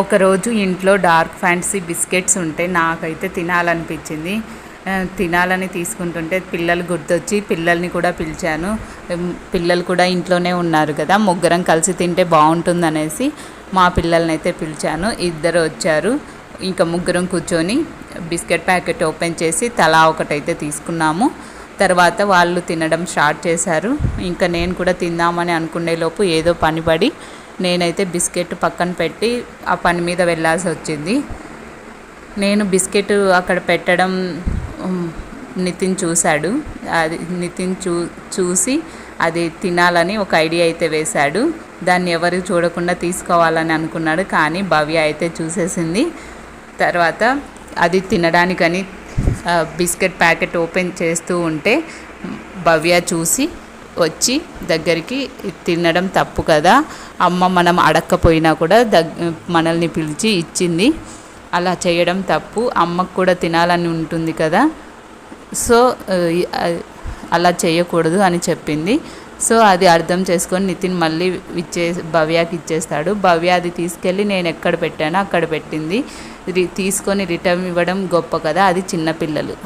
ఒకరోజు ఇంట్లో dark fantasy biscuits ఉంటే నాకైతే తినాలనిపించింది. తినాలని తీసుకుంటుంటే పిల్లలు గుర్తొచ్చి పిల్లల్ని కూడా పిలిచాను. పిల్లలు కూడా ఇంట్లోనే ఉన్నారు కదా ముగ్గురం కలిసి తింటే బాగుంటుందనేసి మా పిల్లల్ని అయితే పిలిచాను. ఇద్దరు వచ్చారు. ఇంకా ముగ్గురం కూర్చొని బిస్కెట్ ప్యాకెట్ ఓపెన్ చేసి తలా ఒకటైతే తీసుకున్నాము. తర్వాత వాళ్ళు తినడం స్టార్ట్ చేశారు. ఇంకా నేను కూడా తిందామని అనుకునే లోపు ఏదో పనిపడి నేనైతే బిస్కెట్ పక్కన పెట్టి ఆ పని మీద వెళ్ళాల్సి వచ్చింది. నేను బిస్కెట్ అక్కడ పెట్టడం నితిన్ చూశాడు. అది నితిన్ చూ చూసి అది తినాలని ఒక ఐడియా అయితే వేశాడు. దాన్ని ఎవరు చూడకుండా తీసుకోవాలని అనుకున్నాడు కానీ భవ్య అయితే చూసేసింది. తర్వాత అది తినడానికని ఆ, బిస్కెట్ ప్యాకెట్ ఓపెన్ చేస్తూ ఉంటే భవ్య చూసి వచ్చి దగ్గరికి తినడం తప్పు కదా. అమ్మ మనం అడక్కపోయినా కూడా దగ్ మనల్ని పిలిచి ఇచ్చింది. అలా చేయడం తప్పు. అమ్మకు కూడా తినాలని ఉంటుంది కదా. సో అలా చేయకూడదు అని చెప్పింది. సో అది అర్థం చేసుకొని నితిన్ మళ్ళీ ఇచ్చే భవ్యాకి ఇచ్చేస్తాడు. భవ్య అది తీసుకెళ్ళి నేను ఎక్కడ పెట్టానో అక్కడ పెట్టింది. రి- తీసుకొని రిటర్న్ ఇవ్వడం గొప్ప కదా. అది చిన్నపిల్లలు